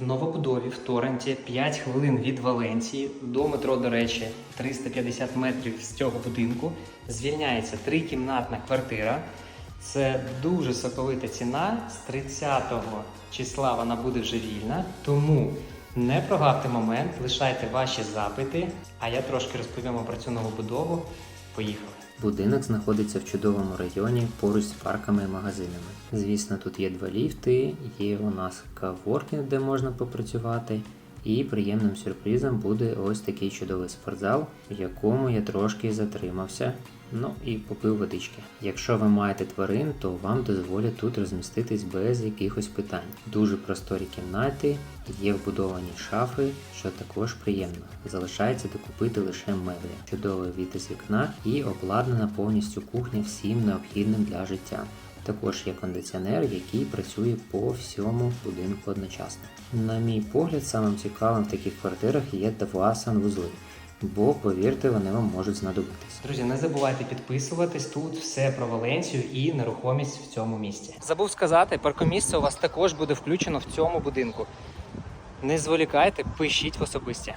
В новобудові в Торренті 5 хвилин від Валенції до метро, до речі, 350 метрів з цього будинку. Звільняється трикімнатна квартира. Це дуже соковита ціна. З 30 числа вона буде вже вільна. Тому не прогавте момент, лишайте ваші запити. А я трошки розповім про цю новобудову. Поїхали. Будинок знаходиться в чудовому районі поруч з парками і магазинами. Звісно, тут є два ліфти, є у нас каворкінг, де можна попрацювати. І приємним сюрпризом буде ось такий чудовий спортзал, в якому я трошки затримався. Ну і попив водички. Якщо ви маєте тварин, то вам дозволять тут розміститись без якихось питань. Дуже просторі кімнати, є вбудовані шафи, що також приємно. Залишається докупити лише меблі, чудовий від із вікна і обладнана повністю кухня всім необхідним для життя. Також є кондиціонер, який працює по всьому будинку одночасно. На мій погляд, самим цікавим в таких квартирах є два санвузли, бо повірте, вони вам можуть знадобитись. Друзі, не забувайте підписуватись. Тут все про Валенцію і нерухомість в цьому місті. Забув сказати, паркомісце у вас також буде включено в цьому будинку. Не зволікайте, пишіть в особисті.